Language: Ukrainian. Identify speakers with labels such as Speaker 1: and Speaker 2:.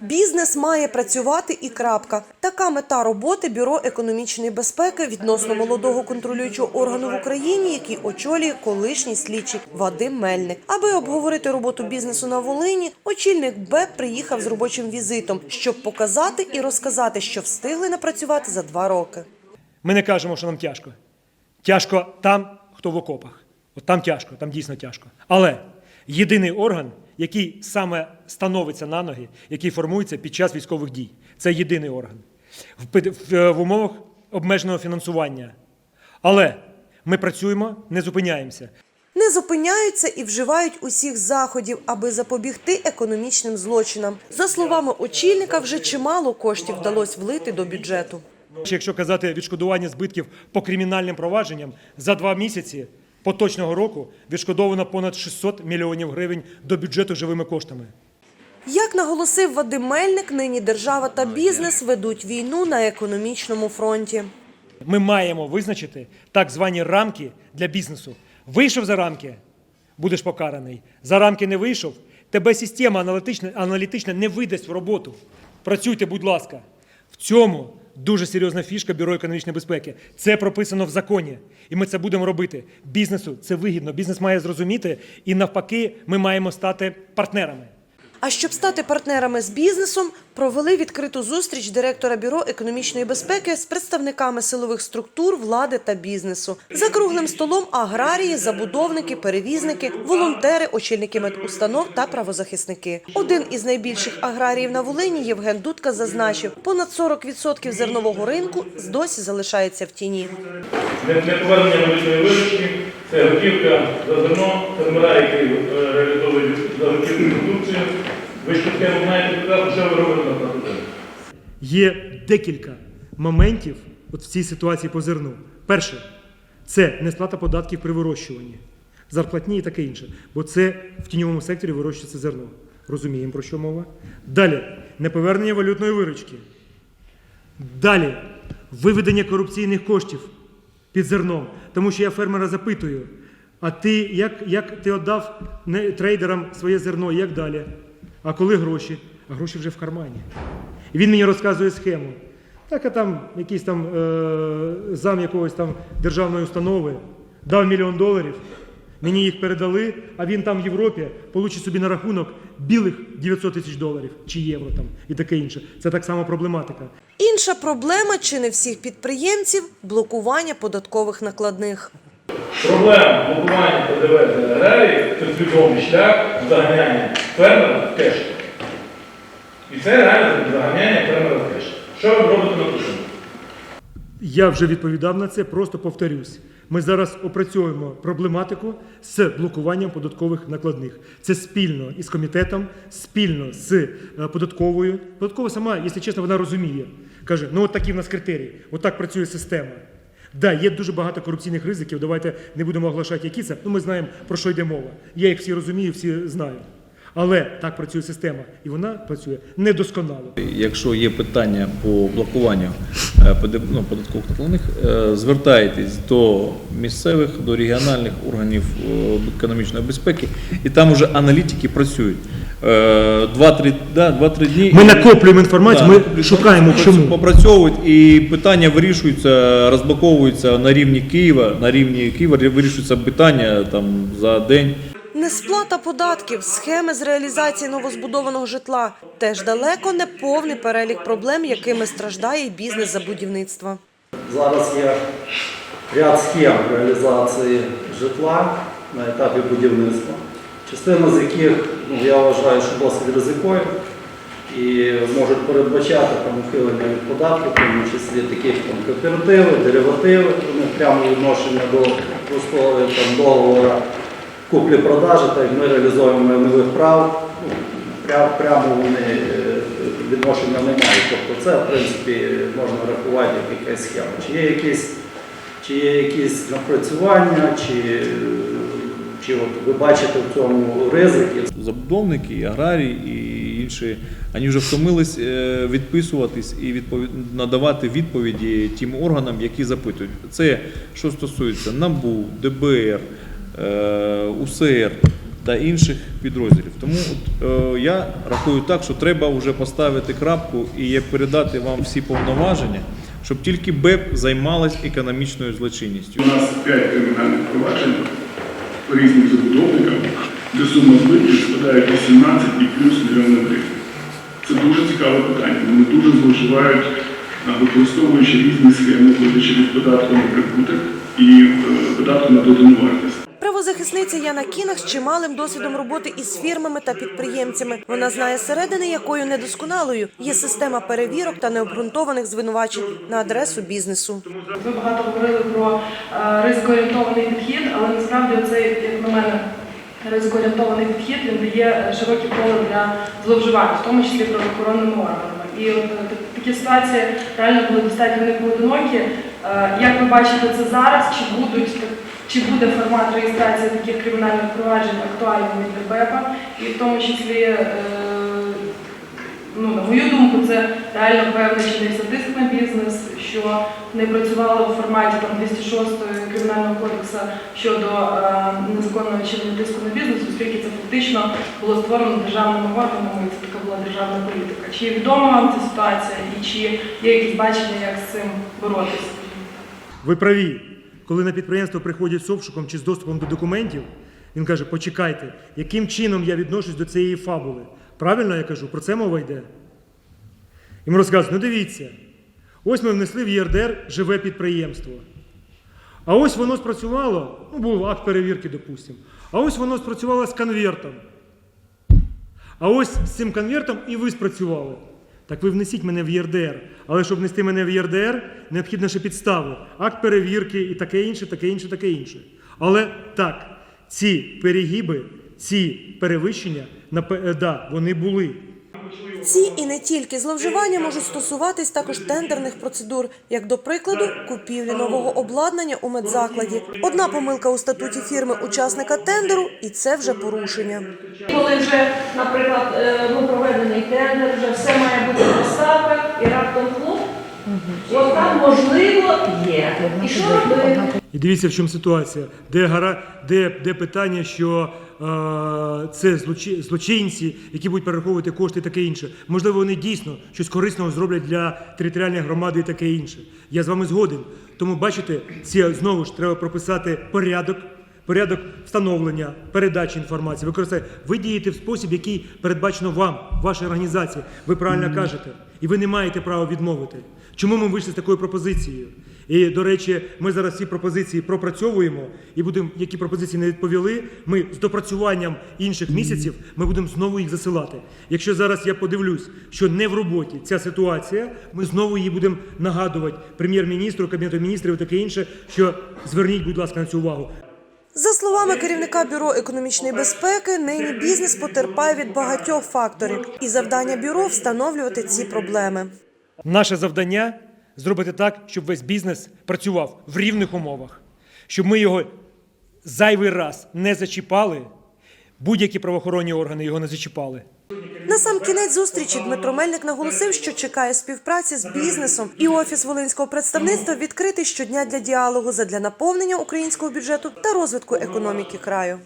Speaker 1: Бізнес має працювати і крапка. Така мета роботи Бюро економічної безпеки відносно молодого контролюючого органу в Україні, який очолює колишній слідчий Вадим Мельник. Аби обговорити роботу бізнесу на Волині, очільник БЕП приїхав з робочим візитом, щоб показати і розказати, що встигли напрацювати за два роки.
Speaker 2: Ми не кажемо, що нам тяжко. Тяжко там, хто в окопах. От там тяжко, там дійсно тяжко. Але єдиний орган, який саме становиться на ноги, який формується під час військових дій, це єдиний орган в, в, в умовах обмеженого фінансування. Але ми працюємо, не зупиняємося.
Speaker 1: Не зупиняються і вживають усіх заходів, аби запобігти економічним злочинам. За словами очільника, вже чимало коштів вдалося влити до бюджету.
Speaker 2: Якщо казати відшкодування збитків по кримінальним провадженням, за два місяці поточного року відшкодовано понад 600 мільйонів гривень до бюджету живими коштами.
Speaker 1: Як наголосив Вадим Мельник, нині держава та бізнес ведуть війну на економічному фронті.
Speaker 2: Ми маємо визначити так звані рамки для бізнесу. Вийшов за рамки, будеш покараний. За рамки не вийшов, тебе система аналітична, аналітична не видасть в роботу. Працюйте, будь ласка. В цьому дуже серйозна фішка Бюро економічної безпеки. Це прописано в законі, і ми це будемо робити. Бізнесу це вигідно. Бізнес має зрозуміти, і навпаки, ми маємо стати партнерами.
Speaker 1: А щоб стати партнерами з бізнесом, провели відкриту зустріч директора бюро економічної безпеки з представниками силових структур, влади та бізнесу. За круглим столом аграрії, забудовники, перевізники, волонтери, очільники медустанов та правозахисники. Один із найбільших аграріїв на Волині Євген Дудка зазначив, понад 40% зернового ринку досі залишається в тіні.
Speaker 3: Неповернення валютної виручки, це готівка за зерно, фермера, які е, реалізовують за готівку продукцію. Ви ж таке знаєте що ви робите на продукції.
Speaker 2: Є декілька моментів от в цій ситуації по зерну. Перше, це несплата податків при вирощуванні, зарплатні і таке інше. Бо це в тіньовому секторі вирощується зерно. Розуміємо, про що мова. Далі неповернення валютної виручки. Далі виведення корупційних коштів під зерном. Тому що я фермера запитую: а ти як, як ти віддав трейдерам своє зерно, як далі? А коли гроші? А гроші вже в кармані. І він мені розказує схему. Так, а там якийсь там е, зам якогось там державної установи дав мільйон доларів, мені їх передали, а він там в Європі получить собі на рахунок білих 900 тисяч доларів чи євро там і таке інше. Це так само проблематика.
Speaker 1: Інша проблема чи не всіх підприємців блокування податкових накладних.
Speaker 3: Проблема блокування ПДВ для аграрії – це свідомий шлях заганяння фермера в кеш. І це реально заганяння фермера в кеш. Що ви робите на кушені?
Speaker 2: Я вже відповідав на це, просто повторюсь. Ми зараз опрацьовуємо проблематику з блокуванням податкових накладних. Це спільно із комітетом, спільно з е, податковою. Податкова сама, якщо чесно, вона розуміє. Каже, ну от такі в нас критерії, от працює система. Да, є дуже багато корупційних ризиків. Давайте не будемо оголошати, які це. Ну ми знаємо про що йде мова. Я їх всі розумію, всі знаю. Але так працює система, і вона працює недосконало.
Speaker 4: Якщо є питання по блокуванню ну, податкових накладних, е, звертайтесь до місцевих, до регіональних органів е, економічної безпеки, і там вже аналітики працюють. Е, Два-три да, два-три дні.
Speaker 2: Ми накоплюємо інформацію, ми
Speaker 4: накоплюють
Speaker 2: шукаємо, чому.
Speaker 4: попрацьовують і питання вирішуються, розблоковуються на рівні Києва. На рівні Києва вирішуються питання там за день.
Speaker 1: Несплата податків, схеми з реалізації новозбудованого житла теж далеко не повний перелік проблем, якими страждає бізнес за будівництва.
Speaker 5: Зараз є ряд схем реалізації житла на етапі будівництва, частина з яких ну, я вважаю, що досить ризикові і можуть передбачати там, ухилення від податків, в тому числі таких там, кооперативи, деривативи, прямо відношення до простого там, договору куплі-продажі, так як ми реалізуємо майнових прав, прямо, вони е, відношення не мають. Тобто це, в принципі, можна рахувати як якась схема. Чи є якісь, чи є якісь напрацювання, чи, чи от ви бачите в цьому ризики?
Speaker 4: забудовники, і аграрії і інші, вони вже втомились е, відписуватись і відпові- надавати відповіді тим органам, які запитують. Це що стосується НАБУ, ДБР, УСР, та інших підрозділів. Тому от, е, я рахую так, що треба вже поставити крапку і передати вам всі повноваження, щоб тільки БЕП займалась економічною злочинністю.
Speaker 6: У нас 5 кримінальних проваджень по різним забудовникам, де сума збитків складає 18 і плюс мільйони гривень. Це дуже цікаве питання. Вони дуже зловживають, використовуючи різні схеми, платячи від податку на прибуток і е, податку на додану вартість.
Speaker 1: Правозахисниця Яна Кінах з чималим досвідом роботи із фірмами та підприємцями. Вона знає середини, якою недосконалою є система перевірок та необґрунтованих звинувачень на адресу бізнесу.
Speaker 7: Ви багато говорили про е, ризикоорієнтований підхід, але насправді цей, як на мене, ризикоорієнтований підхід він дає широке поле для зловживань, в тому числі правоохоронними органами. І от е, такі ситуації реально були достатньо не поодинокі. Е, Як ви бачите це зараз, чи будуть чи буде формат реєстрації таких кримінальних проваджень актуальним для БЕПа, і в тому числі е, ну, на мою думку, це реально певний чинився тиск на бізнес, що не працювало в форматі там 206 кримінального кодексу щодо е, незаконного чинення тиску на бізнес, оскільки це фактично було створено державними органами, і це така була державна політика. Чи відома вам ця ситуація, і чи є якісь бачення, як з цим боротися?
Speaker 2: Ви праві. Коли на підприємство приходять з обшуком чи з доступом до документів, він каже: почекайте, яким чином я відношусь до цієї фабули. Правильно я кажу, про це мова йде. Йому розказують, ну дивіться, ось ми внесли в ЄРДР живе підприємство. А ось воно спрацювало, ну був акт перевірки, допустимо. А ось воно спрацювало з конвертом. А ось з цим конвертом і ви спрацювали. Так ви внесіть мене в ЄРДР. Але щоб внести мене в ЄРДР, необхідно ще підстави, акт перевірки і таке інше, таке інше, таке інше. Але так, ці перегіби, ці перевищення, е, да, вони були.
Speaker 1: Ці і не тільки зловживання можуть стосуватись також тендерних процедур, як до прикладу, купівлі нового обладнання у медзакладі. Одна помилка у статуті фірми учасника тендеру, і це вже порушення.
Speaker 8: Коли вже, наприклад, е, ну, проведений тендер, вже все має бути поставка, і раптом от там можливо є. І що робити?
Speaker 2: І дивіться, в чому ситуація, де, гара, де, де питання, що е, це злочи, злочинці, які будуть перераховувати кошти і таке інше. Можливо, вони дійсно щось корисного зроблять для територіальної громади і таке інше. Я з вами згоден. Тому бачите, ці знову ж треба прописати порядок. Порядок встановлення, передачі інформації, використання. Ви дієте в спосіб, який передбачено вам, вашій організації. Ви правильно кажете, і ви не маєте права відмовити. Чому ми вийшли з такою пропозицією? І, до речі, ми зараз ці пропозиції пропрацьовуємо і будемо, які пропозиції не відповіли, ми з допрацюванням інших місяців ми будемо знову їх засилати. Якщо зараз я подивлюсь, що не в роботі ця ситуація, ми знову її будемо нагадувати прем'єр-міністру, кабінету міністрів і таке інше, що зверніть, будь ласка, на цю увагу.
Speaker 1: За словами керівника бюро економічної безпеки, нині бізнес потерпає від багатьох факторів, і завдання бюро встановлювати ці проблеми.
Speaker 2: Наше завдання зробити так, щоб весь бізнес працював в рівних умовах, щоб ми його зайвий раз не зачіпали, будь-які правоохоронні органи його не зачіпали.
Speaker 1: На сам кінець зустрічі Дмитро Мельник наголосив, що чекає співпраці з бізнесом, і офіс волинського представництва відкритий щодня для діалогу задля наповнення українського бюджету та розвитку економіки краю.